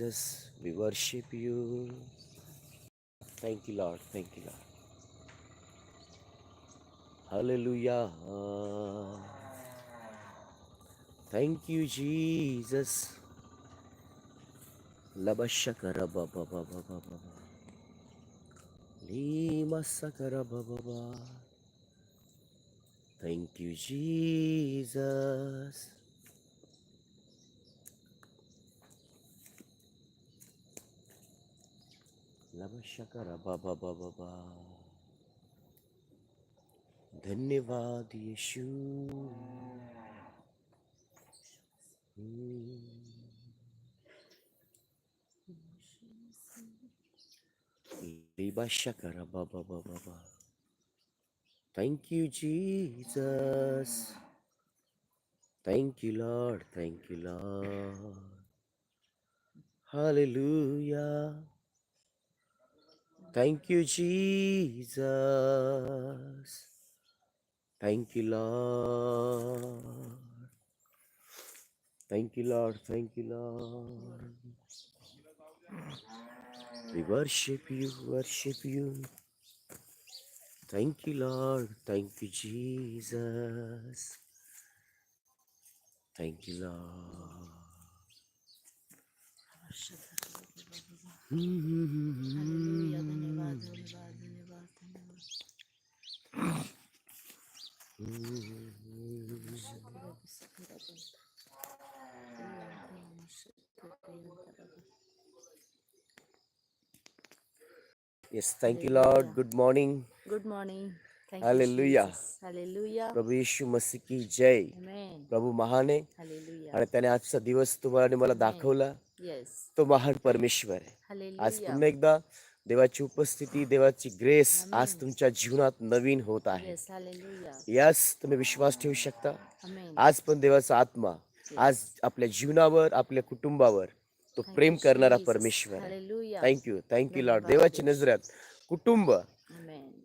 Jesus. We worship you. Thank you, Lord. Thank you, Lord. Hallelujah. Thank you, Jesus. Labashakara baba baba baba. Lima sakara baba baba. Thank you, Jesus. Labashakara baba baba baba. धन्यवाद यीशु Libashakara baba baba baba. Thank you, Jesus. Thank you, Lord. Thank you, Lord. Hallelujah. Thank you, Jesus. Thank you, Lord. Thank you, Lord. Thank you, Lord. We worship you, worship you. Thank you, Lord. Thank you, Jesus. Thank you, Lord. Hallelujah धन्यवाद धन्यवाद धन्यवाद धन्यवाद Yes, thank you, hallelujah Lord. Good morning. Good morning Hallelujah प्रभू येशू मसीह की जय. आमेन प्रभू महान आणि त्याने आजचा दिवस तुम्हाला मला. दाखवला. यस तो महान परमेश्वर आहे. आज पुन्हा एकदा देवाची उपस्थिती देवाची ग्रेस आज. तुमच्या जीवनात नवीन होत आहे. यस हालेलुया यास तुम्ही विश्वास ठेवू शकता. आमेन आज पण देवाचा आत्मा आज आपल्या जीवनावर आपल्या कुटुंबावर तो प्रेम करणारा. परमेश्वर थँक्यू थँक्यू लॉर्ड देवाची. नजरात कुटुंब.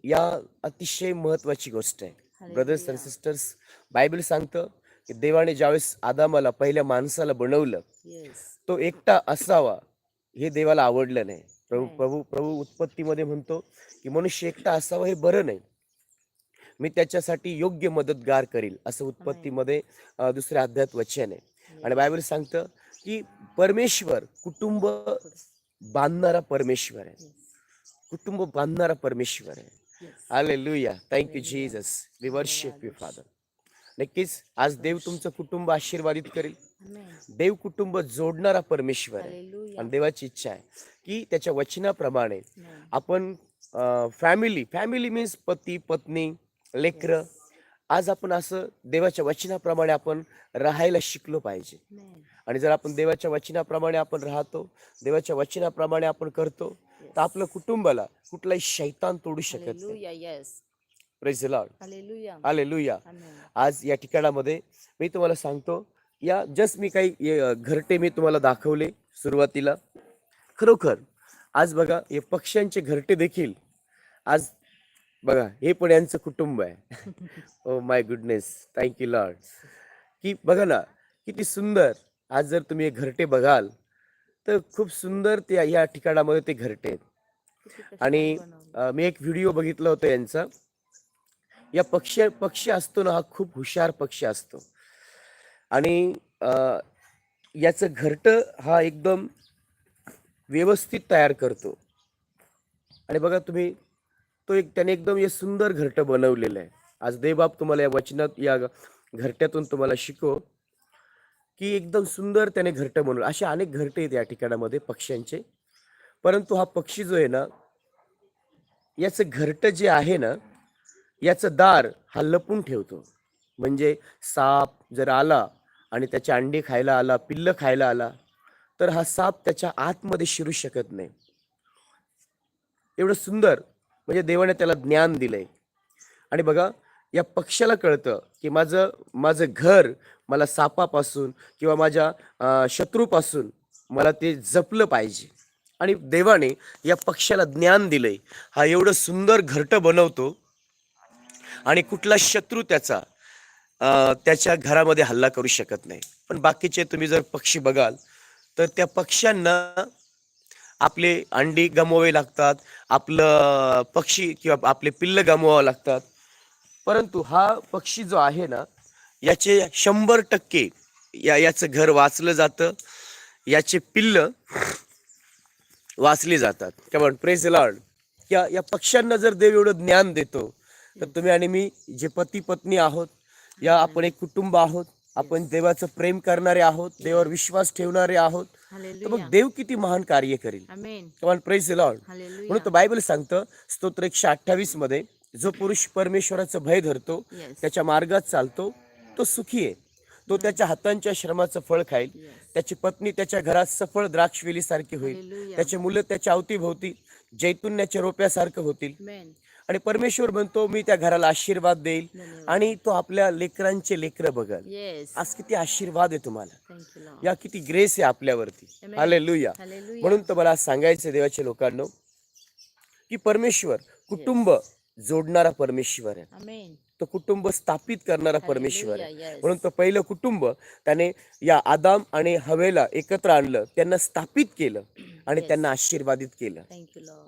या अतिशय महत्वाची गोष्ट आहे. ब्रदर्स अँड सिस्टर्स बायबल सांगतं की देवाने ज्यावेळेस आदामाला पहिल्या माणसाला बनवलं तो एकटा असावा हे देवाला आवडलं नाही. प्रभू. प्रभू प्रभू उत्पत्तीमध्ये म्हणतो की मनुष्य एकटा असावा हे बरं नाही. मी त्याच्यासाठी योग्य मदतगार करील असं उत्पत्तीमध्ये दुसऱ्या अध्यायात वचन आहे. आणि बायबल सांगतं की परमेश्वर कुटुंब बांधणारा परमेश्वर आहे. कुटुंब बांधणारा परमेश्वर आहे. लुया thank you Jesus we worship you father नक्कीच आज देव तुमचं कुटुंब आशीर्वादित करेल. देव कुटुंब जोडणारा परमेश्वर आहे. आणि देवाची इच्छा आहे की त्याच्या वचनाप्रमाणे आपण फॅमिली फॅमिली मीन्स पती पत्नी लेकरं. आज आपण असं देवाच्या वचनाप्रमाणे आपण राहायला शिकलो पाहिजे. आणि जर आपण देवाच्या वचनाप्रमाणे आपण राहतो देवाच्या वचनाप्रमाणे आपण करतो तर आपलं कुटुंबाला कुठलाही शैतान तोडू शकत नाही. प्रेज लॉर्ड हालेलुया आले लुया आमेन आज या ठिकाणामध्ये मी तुम्हाला सांगतो या जस्ट मी काही घरटे मी तुम्हाला दाखवले सुरुवातीला. खरोखर आज बघा हे पक्ष्यांचे घरटे देखील आज बघा हे पण यांचं कुटुंब आहे. ओ my goodness thank you lord की बघा ना किती सुंदर आज जर तुम्ही हे घरटे बघाल तर खूप सुंदर ते या ठिकाणामध्ये ते घरटे आहेत. आणि मी एक व्हिडिओ बघितला होता यांचा. या पक्षी पक्षी असतो ना हा खूप हुशार पक्षी असतो. आणि याचं घरट हा एकदम व्यवस्थित तयार करतो. आणि बघा तुम्ही तो एक त्याने एकदम हे सुंदर घरट बनवलेलं आहे. आज देवबाप तुम्हाला या वचनात या घरट्यातून तुम्हाला शिकव. की एकदम सुंदर त्याने घरट बनवलं. असे अनेक घरटे आहेत या ठिकाणामध्ये पक्ष्यांचे. परंतु हा पक्षी जो आहे ना याचं घरट जे आहे ना याचं दार हा लपून ठेवतो. म्हणजे साप जर आला आणि त्याचे अंडे खायला आला पिल्ल खायला आला तर हा साप त्याच्या आतमध्ये शिरू शकत नाही. एवढं सुंदर म्हणजे देवाने त्याला ज्ञान दिलंय. आणि बघा या पक्ष्याला कळतं की माझं माझं घर मला सापापासून किंवा माझ्या शत्रूपासून मला ते जपलं पाहिजे. आणि देवाने या पक्ष्याला ज्ञान दिलंय. हा एवढं सुंदर घरटं बनवतो. आणि कुठला शत्रू त्याचा त्याच्या घरामध्ये हल्ला करू शकत नाही. पण बाकीचे तुम्ही जर पक्षी बघाल तर त्या पक्ष्यांना आपले अंडी गमवावे लागतात आपलं पक्षी किंवा आपले पिल्ल गमवावं लागतात. परंतु हा पक्षी जो आहे ना याचे शंभर टक्के या याचं घर वाचलं जातं. याचे पिल्ल वाचली जातात. कमॉन प्रेज लॉर्ड या या पक्ष्यांना जर देव एवढं ज्ञान देतो तर तुम्ही आणि मी जे पती पत्नी आहोत या आपण एक कुटुंब आहोत आपण देवाचं प्रेम करणारे आहोत देवावर विश्वास ठेवणारे आहोत तर मग. देव किती महान कार्य करेल. Praise Lord. म्हणून बायबल सांगतं स्तोत्र एकशे अठ्ठावीसमध्ये जो पुरुष परमेश्वराचं भय धरतो. त्याच्या मार्गात चालतो तो सुखी आहे तो त्याच्या हातांच्या श्रमाचं फळ खाईल. त्याची पत्नी त्याच्या घरात सफळ द्राक्षवेलीसारखी होईल Hallelujah. त्याची मुलं त्याच्या अवतीभोवती जैतुन्याच्या रोप्यासारखं होतील. आणि परमेश्वर म्हणतो मी त्या घराला आशीर्वाद देईल. आणि तो आपल्या लेकरांचे लेकरं बघल. आज किती आशीर्वाद आहे तुम्हाला. या किती ग्रेस आहे आपल्यावरती. Hallelujah Hallelujah. म्हणून तर मला सांगायचं देवाच्या लोकांनो की परमेश्वर कुटुंब जोडणारा परमेश्वर आहे. तो कुटुंब स्थापित करणारा परमेश्वर आहे. म्हणून तो पहिलं कुटुंब त्याने या आदाम आणि हवेला एकत्र आणलं त्यांना स्थापित केलं आणि Yes. त्यांना आशीर्वादित केलं.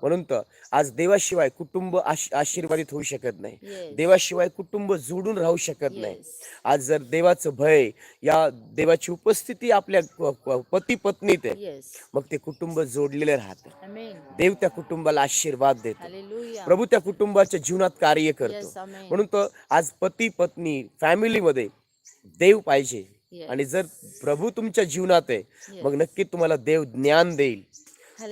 म्हणून तर आज देवाशिवाय कुटुंब आश- आशीर्वादित होऊ शकत नाही. देवाशिवाय कुटुंब जोडून राहू शकत नाही. आज जर देवाचं भय या देवाची उपस्थिती आपल्या पती पत्नीत आहे. मग ते कुटुंब जोडलेलं राहतं. देव त्या कुटुंबाला आशीर्वाद देतो. प्रभू त्या कुटुंबाच्या जीवनात कार्य. करतो. म्हणून तर आज पती पत्नी फॅमिलीमध्ये देव पाहिजे Yes. आणि जर प्रभू तुमच्या जीवनात आहे Yes. मग नक्की तुम्हाला देव ज्ञान देईल.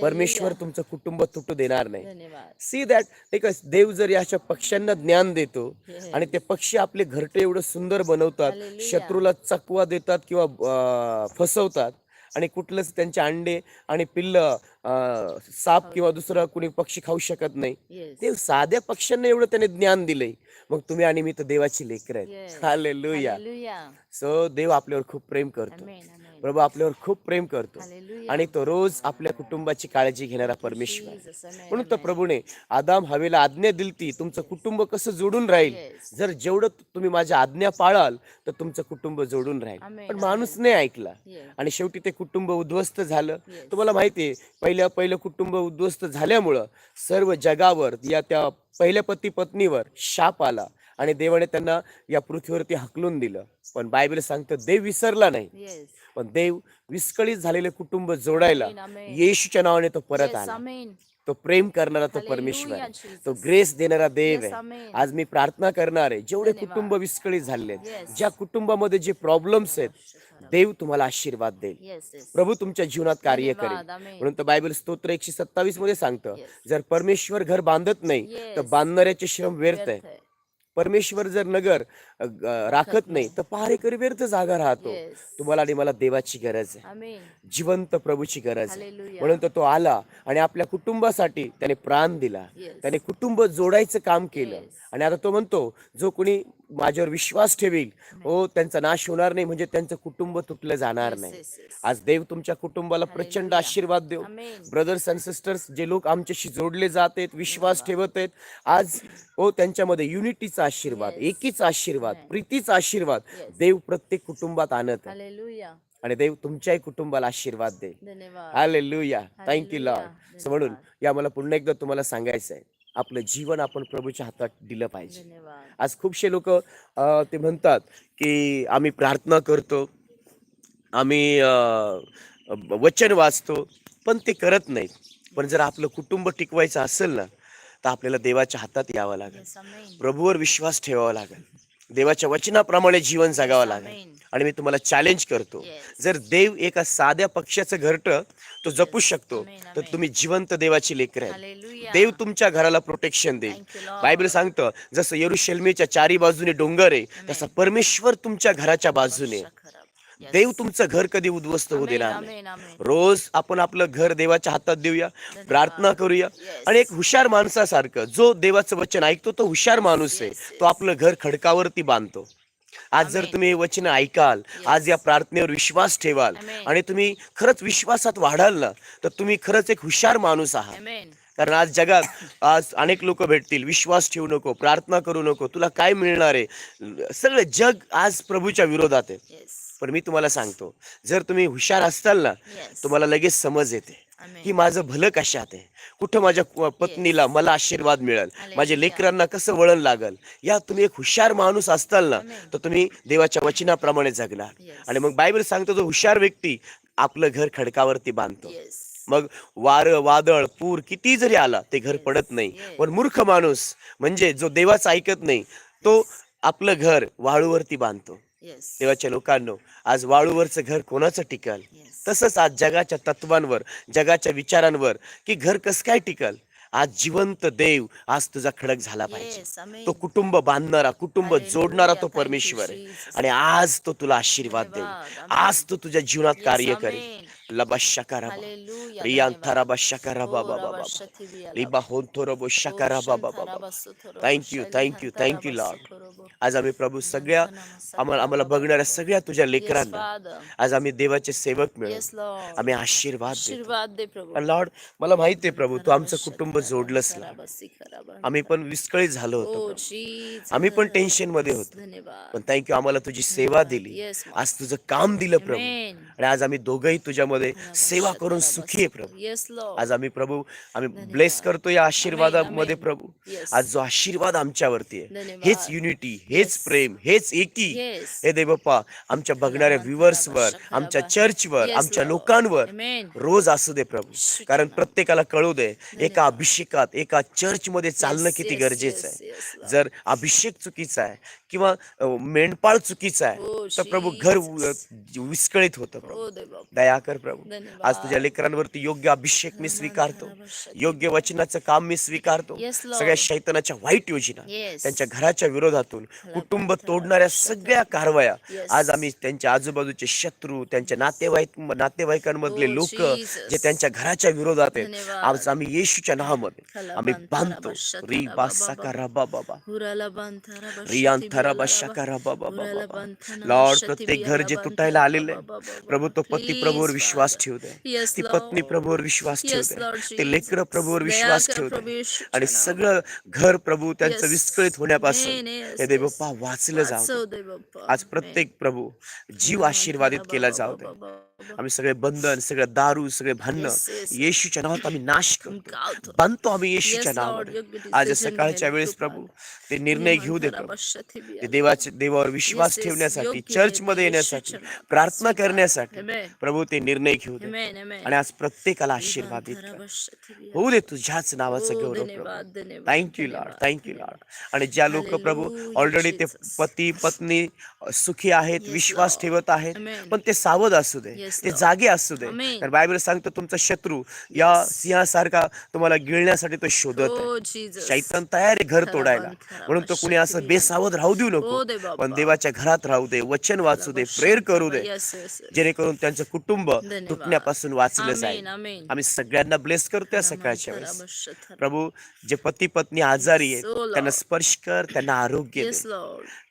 परमेश्वर तुमचं कुटुंब तुटू देणार नाही. सी दॅट एक देव जर अशा पक्ष्यांना ज्ञान देतो. आणि ते पक्षी आपले घरटे एवढं सुंदर बनवतात. शत्रूला चकवा देतात किंवा फसवतात आणि कुठलंच त्यांचे अंडे आणि पिल्ल अं, साप किंवा दुसरा कुणी पक्षी खाऊ शकत नाही. ते साध्या पक्ष्यांना एवढं त्याने ज्ञान दिलंय मग तुम्ही आणि मी तर देवाची लेकर आहेत. Hallelujah Hallelujah. सो देव आपल्यावर खूप प्रेम करतो. प्रभू आपल्यावर खूप प्रेम करतो. आणि तो रोज आपल्या कुटुंबाची काळजी घेणारा परमेश्वर आहे. म्हणून तर. प्रभूने आदाम हवेला आज्ञा दिलती तुमचं कुटुंब कसं जोडून राहील. जर जेवढं तुम्ही माझ्या आज्ञा पाळाल तर तुमचं कुटुंब जोडून राहील. पण माणूस नाही ऐकला. आणि शेवटी ते कुटुंब उद्ध्वस्त झालं. तुम्हाला माहितीये पहिल्या पहिलं कुटुंब उद्ध्वस्त झाल्यामुळं सर्व जगावर या त्या पहिल्या पती पत्नीवर शाप आला आणि देवाने त्यांना या पृथ्वीवरती हकलून दिलं पण बायबल सांगतं देव विसरला नाही. पण देव विस्कळीत झालेले कुटुंब जोडायला. येशूच्या नावाने तो परत. आला. तो प्रेम करणारा तो परमेश्वर आहे. तो ग्रेस देणारा देव आहे. आज मी प्रार्थना करणार आहे जेवढे. कुटुंब विस्कळीत झाले. ज्या कुटुंबामध्ये जे प्रॉब्लेम्स आहेत देव तुम्हाला आशीर्वाद देईल. प्रभू तुमच्या जीवनात कार्य करेल. म्हणून तर बायबल स्तोत्र एकशे सत्तावीसमध्ये सांगतं. जर परमेश्वर घर बांधत नाही तर. बांधणाऱ्याचे श्रम व्यर्थ आहे. परमेश्वर जर नगर राखत नाही तर पहारेकरी व्यर्थ जागा राहतो. तुम्हाला आणि मला देवाची गरज आहे. जिवंत प्रभूची गरज आहे. म्हणून तर तो आला आणि आपल्या कुटुंबासाठी त्याने प्राण दिला. त्याने कुटुंब जोडायचं काम केलं. आणि आता तो म्हणतो जो कोणी माझ्यावर विश्वास ठेवील हो त्यांचा नाश होणार नाही म्हणजे त्यांचं कुटुंब तुटलं जाणार नाही. आज देव तुमच्या कुटुंबाला प्रचंड. आशीर्वाद देऊ. ब्रदर्स अँड सिस्टर्स जे लोक आमच्याशी जोडले जात आहेत विश्वास ठेवत आहेत आज हो त्यांच्यामध्ये युनिटीचा आशीर्वाद. एकीचा आशीर्वाद. प्रीतीचा आशीर्वाद. देव प्रत्येक कुटुंबात आणत. आणि देव तुमच्याही कुटुंबाला आशीर्वाद दे. Hallelujah thank you lord. So म्हणून. या मला पुन्हा एकदा तुम्हाला सांगायचं आहे आपलं जीवन आपण प्रभूच्या हातात दिलं पाहिजे. आज खूपशे लोक ते म्हणतात की आम्ही प्रार्थना करतो आम्ही वचन वाचतो पण ते करत नाहीत पण जर आपलं कुटुंब टिकवायचं असेल ना तर आपल्याला देवाच्या हातात यावं लागेल. प्रभूवर विश्वास ठेवावा लागेल देवाच्या वचनाप्रमाणे जीवन जगावं लागेल. आणि मी तुम्हाला चॅलेंज करतो. जर देव एका साध्या पक्ष्याचं घरट तो जपू शकतो तर. तुम्ही जिवंत देवाची लेकर. देव तुमच्या घराला प्रोटेक्शन देईल. बायबल सांगतं जसं येरुशलेमीच्या चारी बाजूने डोंगर आहे तसा परमेश्वर तुमच्या घराच्या बाजूने. देव तुमचं घर कधी उद्ध्वस्त होऊ देणार नाही. रोज आपण आपलं घर देवाच्या हातात देऊया प्रार्थना करूया. आणि एक हुशार माणसासारखं जो देवाचं वचन ऐकतो तो हुशार माणूस आहे तो आपलं घर खडकावरती बांधतो आज जर. तुम्ही हे वचन ऐकाल आज या प्रार्थनेवर विश्वास ठेवाल. आणि तुम्ही खरंच विश्वासात वाढाल ना तर तुम्ही खरंच एक हुशार माणूस आहात. कारण आज जगात आज अनेक लोक भेटतील विश्वास ठेवू नको प्रार्थना करू नको तुला काय मिळणार आहे सगळं जग आज प्रभूच्या विरोधात आहे. पण मी तुम्हाला सांगतो जर तुम्ही हुशार असताल ना Yes. तुम्हाला लगेच समज येते. की माझं भलं कशात आहे कुठं माझ्या पत्नीला मला आशीर्वाद मिळेल माझ्या. लेकरांना कसं वळण लागल या तुम्ही एक हुशार माणूस असताल ना. तर तुम्ही देवाच्या वचनाप्रमाणे जगणार. आणि मग बायबल सांगतो तो हुशार व्यक्ती आपलं घर खडकावरती बांधतो. मग वार वादळ पूर किती जरी आला ते घर पडत नाही. पण मूर्ख माणूस म्हणजे जो देवाचं ऐकत नाही तो आपलं घर वाळूवरती बांधतो. देवाच्या लोकांनो आज वाळूवरचं घर कोणाचं टिकल. तसंच आज जगाच्या तत्वांवर जगाच्या विचारांवर की घर कसं काय टिकल आज जिवंत देव आज तुझा खडक झाला पाहिजे. तो कुटुंब बांधणारा कुटुंब. जोडणारा तो परमेश्वर आहे. आणि आज तो तुला आशीर्वाद देईल. आज तो तुझ्या जीवनात कार्य. करेल शकारा Oh, बाबा Shantara बाबा Basutoro, Thank you, thank you, thank you, Shantara Lord. Basutoro. आज आम्ही प्रभू सगळ्या आम्हाला आम्हाला बघणाऱ्या सगळ्या तुझ्या लेकरांना. आज आम्ही देवाचे सेवक मिळू. आम्ही आशीर्वाद लॉर्ड मला माहिती आहे प्रभू तू आमचं कुटुंब जोडलंस ना आम्ही पण विस्कळीत झालो होतो. आम्ही पण टेन्शनमध्ये होतो पण थँक्यू आम्हाला तुझी सेवा दिली. आज तुझं काम दिलं प्रभू. आणि आज आम्ही दोघंही तुझ्यामध्ये सेवा करून सुखी आहे प्रभू आज आम्ही प्रभू आम्ही ब्लेस करतो या आशीर्वादामध्ये. प्रभू. आज जो आशीर्वाद आमच्यावरती आहे. हेच युनिटी हेच प्रेम हेच एकी. हे देवप्पा आमच्या बघणाऱ्या व्ह्युअर्सवर आमच्या चर्चवर आमच्या. लोकांवर. रोज असू दे प्रभू कारण प्रत्येकाला कळू दे एका अभिषेकात एका चर्च मध्ये चालणं किती गरजेचं आहे. जर अभिषेक चुकीचा आहे किंवा मेंढपाळ चुकीचा आहे Oh, तर प्रभू घर. विस्कळीत होतं प्रभू ओ देव दया कर प्रभू. आज तुझ्या लेकरांवरती योग्य अभिषेक मी स्वीकारतो योग्य वचनाचं काम मी स्वीकारतो. सगळ्या शैतानाच्या वाईट योजना. त्यांच्या घराच्या विरोधातून कुटुंब तोडणाऱ्या सगळ्या कारवाया. आज आम्ही त्यांच्या आजूबाजूचे शत्रू त्यांच्या नातेवाईक नातेवाईकांमधले Oh, लोक. जे त्यांच्या घराच्या विरोधात आहेत. आज आम्ही येशूच्या नावामध्ये आम्ही बांधता री बाबा. रबा बाबा लॉर्ड प्रत्येक घर जे तुटायला आलेलं आहे. प्रभू तो पती प्रभूवर विश्वास Father. ठेवू दे Yes, ती. पत्नी प्रभूवर विश्वास ठेवू Yes, Lord दे ते लेकर. प्रभूवर विश्वास कर ठेवू प्रभू दे येशूच्या आणि. सगळं घर प्रभू त्यांचं. विस्कळीत होण्यापासून हे देवप्पा. वाचलं बाप्पा. आज प्रत्येक प्रभू जीव. आशीर्वादित केला जाऊ दे. आम्ही सगळे बंधन सगळं दारू सगळे भांडणं. येशूच्या नावात आम्ही नाश करतो. बांधतो आम्ही येशूच्या योग्य आज सकाळच्या वेळेस. प्रभू ते निर्णय घेऊ दे नियमन प्रभू करा, बशा ती. देवाचे देवावर विश्वास ठेवण्यासाठी चर्च मध्ये येण्यासाठी. प्रार्थना. करण्यासाठी. प्रभू ते निर्णय घेऊ दे. आणि आज प्रत्येकाला बियाला. होऊ दे तुझ्याच नावाचं हो, गौरव प्रभू धन्यवाद, थँक्यू लॉर्ड थँक्यू. लॉर्ड आणि ज्या लोक प्रभू ऑलरेडी ते. पती पत्नी सुखी आहेत विश्वास. ठेवत आहेत. पण ते सावध असू दे ते. जागे असू दे. तर बायबल सांगतो तुमचा शत्रू या. सिंहासारखा तुम्हाला गिळण्यासाठी तो शोधत Oh. शैतान तयार आहे घर तोडायला म्हणून तो कुणी असं बेसावध राहू देऊ नको बाबा. पण देवाच्या घरात राहू दे वचन वाचू दे प्रेयर करू दे. जेणेकरून त्यांचं कुटुंब. तुटण्यापासून वाचलं जाईल. आम्ही सगळ्यांना ब्लेस करतोय खरा सकाळच्या वेळेस. प्रभू जे पती पत्नी आजारी आहेत oh. त्यांना स्पर्श कर त्यांना आरोग्य.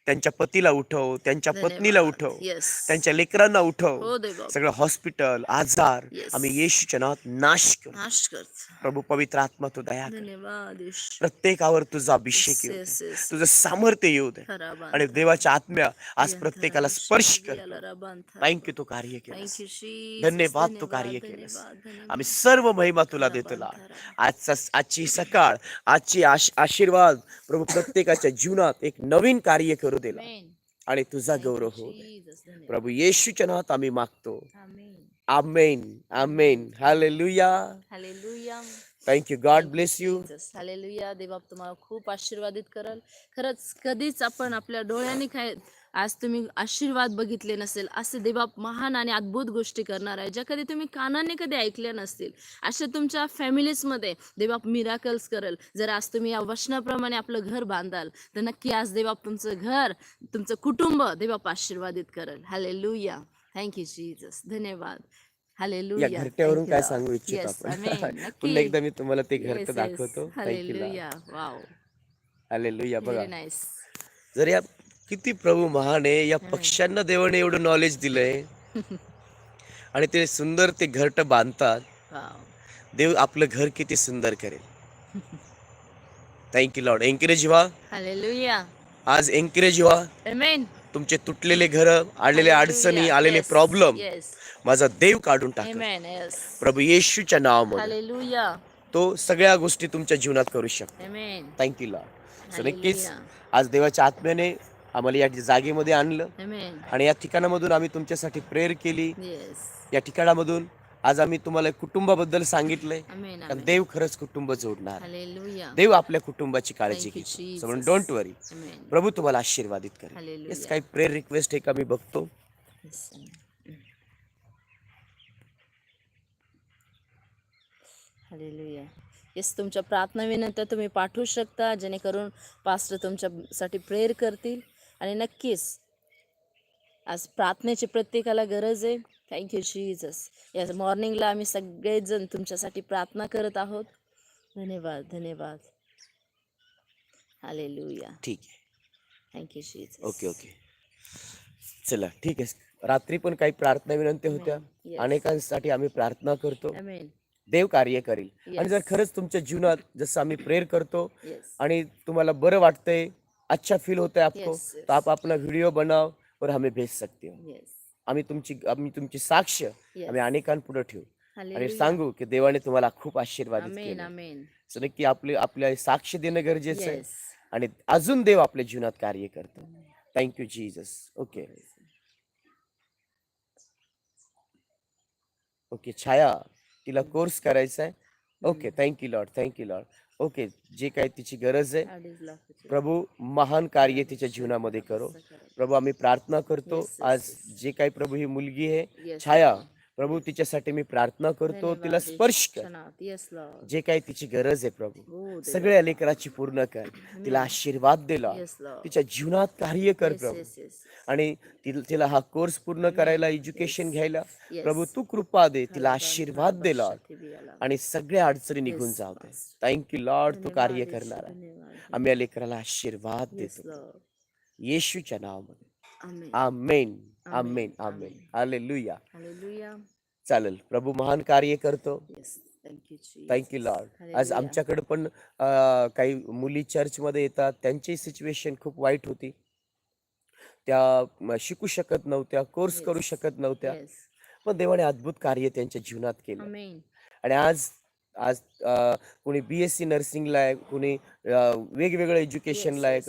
त्यांच्या पतीला उठव त्यांच्या पत्नीला. उठव. त्यांच्या लेकरांना उठव हो. सगळं हॉस्पिटल आजार. आम्ही येशूच्या नावात नाश करू प्रभू पवित्र आत्मा तू दया. प्रत्येकावर तुझा अभिषेक येऊ. तुझं सामर्थ्य येऊ दे. आणि देवाच्या आत्म्या आज प्रत्येकाला स्पर्श कर थँक्यू तू कार्य केलंस Jesus. धन्यवाद तू कार्य केलंस धन्यवाद. आम्ही सर्व महिमा तुला देतो. आजचा आजची सकाळ आजची आश- आशीर्वाद प्रभू प्रत्येकाच्या जीवनात एक नवीन कार्य करू दिला Amen. आणि तुझा गौरव होऊ दे Jesus. धन्यवाद. प्रभू येशूच्या नावात आम्ही मागतो. Amen amen hallelujah Hallelujah. Thank you God bless you. Hallelujah. देव तुम्हाला खूप आशीर्वादित करल खरंच कधीच आपण आपल्या डोळ्यांनी काय आज तुम्ही आशीर्वाद बघितले नसेल असे देवाप महान आणि अद्भुत गोष्टी करणार आहे ज्या कधी तुम्ही कानाने कधी ऐकल्या नसतील. अशा तुमच्या फॅमिलीजमध्ये देवाप मिराकल्स करल. जर आज तुम्ही या वचनाप्रमाणे आपलं घर बांधाल तर नक्की आज देवाप तुमचं घर तुमचं कुटुंब देवाप आशीर्वादित करल. हॅले लुया थँक्यू जीजस धन्यवाद. हॅले या घरट्यावरून काय सांगू इच्छितो आपण? पुन्हा एकदा मी तुम्हाला ते घरट दाखवतो. थँक्यू वाव हालेलुया बघा. जर या किती प्रभू महान आहे या पक्ष्यांना देवाने एवढं नॉलेज दिलंय. आणि ते सुंदर ते घरट बांधतात. देव आपलं घर किती सुंदर करेल. थँक्यू लॉर्ड एनकरेज व्हा आज एनकरेज व्हा तुमचे तुटलेले घर आलेले अडचणी आलेले प्रॉब्लेम माझा देव काढून टाक. प्रभू येशूच्या नावामध्ये. तो सगळ्या गोष्टी तुमच्या जीवनात करू शकतो. थँक्यू लॉर्ड सो नक्कीच. आज देवाच्या आत्म्याने आम्हाला या जागेमध्ये आणलं. आणि या ठिकाणामधून आम्ही तुमच्यासाठी प्रेयर केली. या ठिकाणामधून आज आम्ही तुम्हाला कुटुंबाबद्दल सांगितलंय. देव खरंच कुटुंब जोडणार. देव आपल्या कुटुंबाची काळजी. म्हणून डोंट वरी. प्रभू तुम्हाला आशीर्वादित करेल. येस काही प्रेयर रिक्वेस्ट आहे का मी बघतो येस तुमच्या प्रार्थना विनंत्या तुम्ही पाठवू शकता जेणेकरून पास्टर तुमच्यासाठी प्रेयर करतील आणि नक्कीच आज प्रार्थनेची प्रत्येकाला गरज आहे. थँक्यू जीजस या मॉर्निंगला आम्ही सगळेजण तुमच्यासाठी प्रार्थना करत आहोत. धन्यवाद धन्यवाद. हालेलुया ठीक आहे. थँक्यू जीजस ओके ओके चला ठीक आहे. रात्री पण काही प्रार्थना विनंती होत्या. Yes. अनेकांसाठी आम्ही प्रार्थना करतो. देव कार्य करेल. आणि Yes. जर खरंच तुमच्या जीवनात जसं आम्ही प्रेयर करतो आणि तुम्हाला बरं वाटतंय अच्छा फील होता है आपको Yes, yes. तो आप अपना वीडियो बनाओ और हमें भेज सकते हो. येस आम्ही तुमची आम्ही तुमची साक्ष. आम्ही अनेकांपुढे ठेवू. आणि सांगू की देवाने तुम्हाला खूप आशीर्वादित आमेन केलं. आमेन So नक्की आपले आपल्या साक्ष देणं गरजेचं आहे. येस आणि अजून देव आपल्या जीवनात कार्य करतो. Thank you Jesus okay okay Chhaya तिला कोर्स करायचा आहे okay thank you lord thank you lord okay जे काही तिची गरज आहे प्रभू महान कार्य तिच्या जीवनामध्ये करो. प्रभू आम्ही प्रार्थना करतो. आज जे काही प्रभू ही मुलगी आहे छाया. प्रभू तिच्यासाठी मी प्रार्थना करतो तिला स्पर्श कर. जे काही तिची गरज आहे प्रभू हो. सगळ्या लेकराची पूर्ण कर तिला आशीर्वाद दिला. तिच्या जीवनात कार्य कर प्रभू. आणि तिला हा कोर्स पूर्ण करायला एज्युकेशन घ्यायला. प्रभू तू कृपा दे तिला आशीर्वाद दे लॉर्ड हरभरा बियाला. आणि सगळ्या अडचणी निघून Yes, जाऊ दे Master. थँक्यू लॉर्ड तू कार्य करणार. आम्ही या लेकराला आशीर्वाद देतो. येशूच्या नावामध्ये. Amen amen. Amen. Hallelujah Hallelujah. चालेल प्रभू महान कार्य करतो. थँक्यू लॉर्ड आज. आमच्याकडे पण काही मुली चर्चमध्ये येतात त्यांची सिच्युएशन खूप वाईट होती त्या शिकू शकत नव्हत्या कोर्स करू. शकत नव्हत्या. पण देवाने अद्भुत कार्य त्यांच्या जीवनात केलं. आणि आज आज कोणी बी एस सी नर्सिंगला आहे कोणी वेगवेगळं एज्युकेशनला आहे.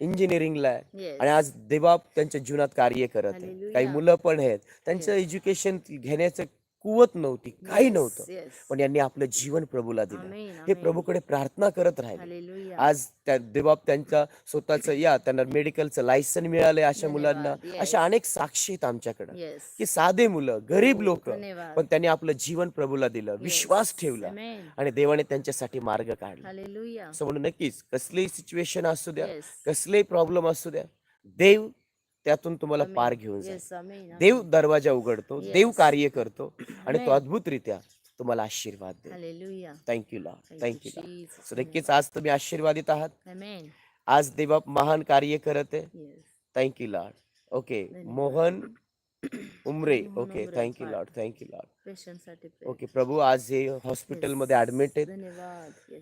इंजिनिअरिंगला आहे Yes. आणि आज देवा त्यांच्या जीवनात कार्य करत आहे Hallelujah. काही मुलं पण आहेत त्यांचं एज्युकेशन घेण्याचं कुवत नव्हती काही नव्हतं. पण यांनी आपलं जीवन प्रभूला दिलं हे. प्रभूकडे प्रार्थना करत राहिले. आज त्या देवाप त्यांच्या स्वतःचं या त्यांना मेडिकलचं लायसन मिळालंय अशा मुलांना. अशा अनेक साक्षी आहेत आमच्याकडे. की साधे मुलं गरीब हो, लोक. पण त्यांनी आपलं जीवन प्रभूला दिलं. विश्वास ठेवला. आणि देवाने त्यांच्यासाठी मार्ग काढला म्हणून नक्कीच कसलीही सिच्युएशन असू द्या. कसलेही प्रॉब्लेम असू द्या देव त्यातून तुम्हाला. पार घेऊन जाईल देव. दरवाजा उघडतो देव. कार्य करतो आणि तो. अद्भुतरित्या तुम्हाला आशीर्वाद Hallelujah. Thank you lord thank you lord. So नक्कीच आज तुम्ही आशीर्वादित आहात. आज देवा महान कार्य करत आहे. Thank you lord okay. Mohan Umare okay thank you. Lord thank you lord Patient साठी pray. ओके प्रभू आज हे हॉस्पिटलमध्ये ऍडमिट आहेत.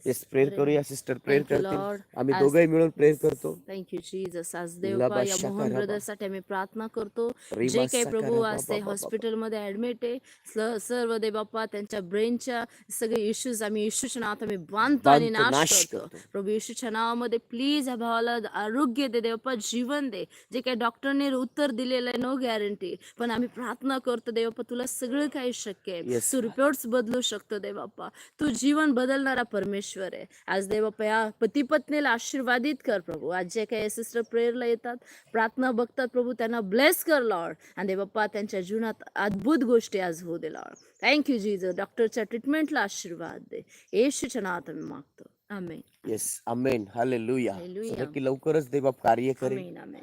Yes prayer. करूया सिस्टर प्रेयर करतील. आम्ही दोघंही मिळून प्रेयर करतो थँक्यू जीजस आज देव या मोहन. ब्रदरसाठी आम्ही प्रार्थना करतो जे काही प्रभू आज ते हॉस्पिटलमध्ये ऍडमिट आहे सर्व दे बाप्पा त्यांच्या ब्रेनच्या सगळे इश्यूज आम्ही येशूच्या नावात आम्ही बांधतो आणि नाश करतो. प्रभू येशूच्या नावामध्ये प्लीज या भावाला आरोग्य दे देवप्पा जीवन दे जे काही डॉक्टरने उत्तर दिलेलं आहे नो गॅरंटी पण आम्ही प्रार्थना करतो देवप्पा तुला सगळं काही शक्य आहे. Yes, तू रिपोर्ट्स बदलू शकतो देवप्पा. तू जीवन बदलणारा परमेश्वर आहे. आज देवप्पा या पती पत्नीला आशीर्वादित कर प्रभू. आज जे काही सिस्टर प्रेयरला येतात प्रार्थना बघतात प्रभू त्यांना ब्लेस कर लॉर्ड आणि देवप्पा त्यांच्या जीवनात अद्भुत गोष्टी आज होऊ दे लॉर्ड थँक्यू जीज डॉक्टरच्या ट्रीटमेंटला आशीर्वाद दे. येशूच्या नावात आम्ही मागतो. Amen yes amen hallelujah Hallelujah. नक्की लवकरच देव आप कार्य करेल. आमेन आमेन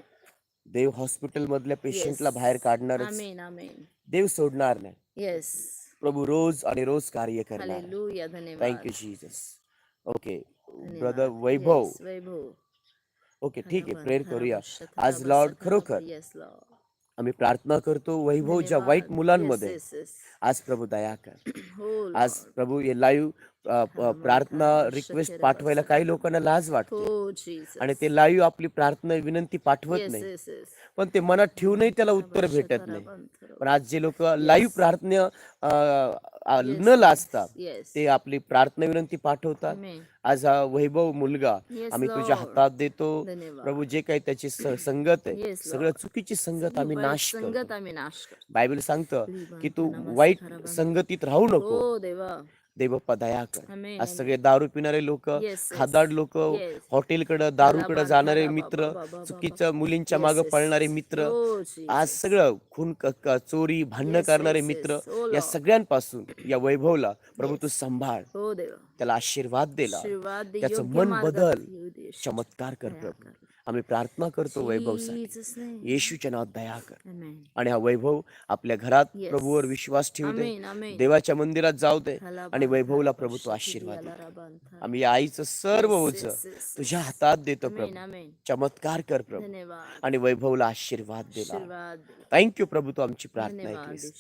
देव हॉस्पिटल मधल्या पेशंटला Yes. बाहेर काढणारच देव सोडणार नाही येस प्रभू रोज आणि रोज कार्य करणार धन्यवाद थँक्यू जीजस ओके धन्यवाद. Brother Vaibhav Yes, Vaibhav okay ठीक आहे प्रेयर करूया आज लॉर्ड. खरोखर. आम्ही प्रार्थना करतो वैभवच्या धन्यवाद. वाईट मुलांमध्ये. आज प्रभू दया कर हो आज Lord. प्रभू हे लाईव्ह प्रार्थना रिक्वेस्ट पाठवायला काही लोकांना लाज वाटते. हो आणि ते लाईव्ह आपली प्रार्थना विनंती पाठवत नाही. पण ते मनात ठेवूनही त्याला उत्तर भेटत नाही. पण आज जे लोक लाईव्ह प्रार्थना न लाजता ते आपली प्रार्थना विनंती पाठवतात. आज हा वैभव मुलगा आम्ही तुझ्या. हातात देतो. प्रभू जे काही त्याची संगत आहे सगळं चुकीची संगत आम्ही नाश बायबल सांगतं की तू वाईट. संगतीत राहू नको. हो देवा. देवप्पा दया कर आज सगळे दारू पिणारे लोक. खादाड लोक. हॉटेलकडे दारूकडे जाणारे मित्र चुकीच्या मुलींच्या मागे पळणारे. मित्र हो, आज. सगळं खून चोरी भांडणं करणारे मित्र. Oh, या. सगळ्यांपासून या वैभवला प्रभू तू सांभाळ हो देवा त्याला आशीर्वाद दिला त्याचं मन बदल. चमत्कार कर प्रभू. आम्ही प्रार्थना करतो वैभवसाठी. येशूच्या नावात दया कर. आणि हा वैभव आपल्या घरात. प्रभूवर विश्वास ठेवू दे. देवाच्या मंदिरात जाऊ दे आणि वैभवला प्रभू तू आशीर्वाद आला. आम्ही आईचं सर्व ओझं तुझ्या हातात देतो प्रभू. चमत्कार कर प्रभू. आणि वैभवला आशीर्वाद दिला थँक्यू प्रभू. तू आमची प्रार्थना ऐकलीस.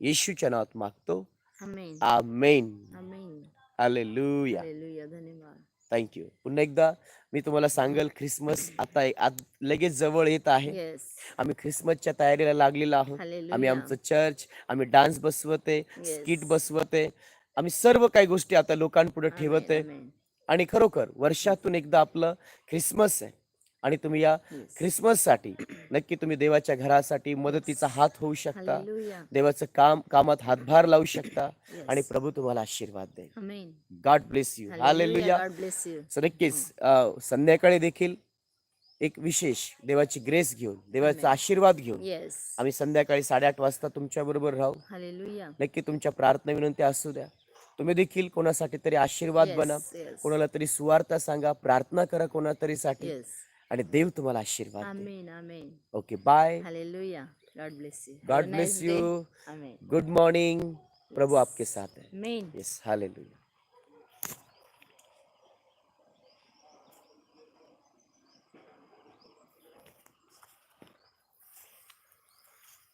येशूच्या नावात मागतो. Amen amen amen hallelujah hallelujah धन्यवाद. थँक्यू पुन्हा एकदा मी तुम्हाला सांगेल ख्रिसमस आता आत- लगेच जवळ येत आहे. येस आम्ही ख्रिसमसच्या तयारीला लागलेलो आहोत. आम्ही आमचं चर्च आम्ही डान्स बसवते. स्किट बसवते. आम्ही सर्व काही गोष्टी आता लोकांपुढे ठेवते. आमेन आणि खरोखर वर्षातून एकदा आपलं ख्रिसमस आहे. आणि तुम्ही या. ख्रिसमससाठी नक्की तुम्ही देवाच्या घरासाठी मदतीचा हात होऊ शकता. देवाचं काम कामात हातभार लावू शकता. आणि प्रभू तुम्हाला आशीर्वाद दे amen God bless you hallelujah नक्कीच संध्याकाळी देखील एक विशेष देवाची ग्रेस घेऊन देवाचा. आशीर्वाद घेऊन आम्ही संध्याकाळी साडेआठ वाजता तुमच्या बरोबर राहू. नक्की तुमच्या प्रार्थना विनंती असू द्या. तुम्ही देखील कोणासाठी तरी आशीर्वाद बना. कोणाला तरी सुवार्ता सांगा प्रार्थना करा कोणातरी साठी आणि देव तुम्हाला आशीर्वाद दे okay bye God bless you God bless you amen good morning प्रभु आपके साथ है. Yes hallelujah